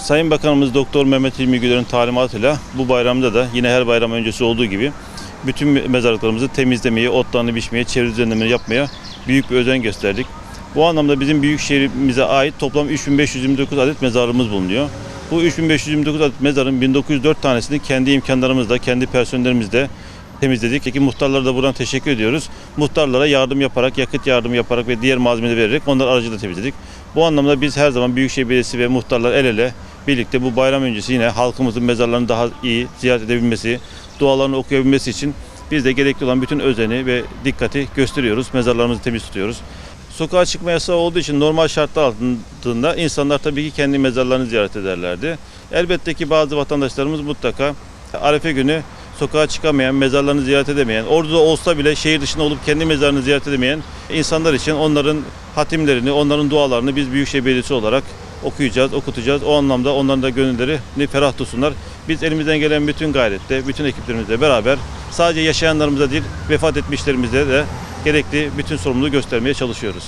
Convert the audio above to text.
Sayın Bakanımız Doktor Mehmet İlmi Güler'in talimatıyla bu bayramda da yine her bayram öncesi olduğu gibi bütün mezarlıklarımızı temizlemeye, otlarını biçmeye, çevre düzenlemeleri yapmaya büyük bir özen gösterdik. Bu anlamda bizim büyük şehrimize ait toplam 3529 adet mezarımız bulunuyor. Bu 3529 adet mezarın 1904 tanesini kendi imkanlarımızla, kendi personellerimizle temizledik. Peki muhtarlara da buradan teşekkür ediyoruz. Muhtarlara yardım yaparak, yakıt yardımı yaparak ve diğer malzemeleri vererek onlar aracılığıyla temizledik. Bu anlamda biz her zaman Büyükşehir Belediyesi ve muhtarlar el ele birlikte bu bayram öncesi yine halkımızın mezarlarını daha iyi ziyaret edebilmesi, dualarını okuyabilmesi için biz de gerekli olan bütün özeni ve dikkati gösteriyoruz. Mezarlarımızı temiz tutuyoruz. Sokağa çıkma yasağı olduğu için normal şartlar altında insanlar tabii ki kendi mezarlarını ziyaret ederlerdi. Elbette ki bazı vatandaşlarımız mutlaka Arefe günü sokağa çıkamayan, mezarlarını ziyaret edemeyen, orada olsa bile şehir dışında olup kendi mezarını ziyaret edemeyen insanlar için onların hatimlerini, onların dualarını biz Büyükşehir Belediyesi olarak okuyacağız, okutacağız. O anlamda onların da gönüllerini ferah tutsunlar. Biz elimizden gelen bütün gayrette, bütün ekiplerimizle beraber sadece yaşayanlarımıza değil, vefat etmişlerimize de gerekli bütün sorumluluğu göstermeye çalışıyoruz.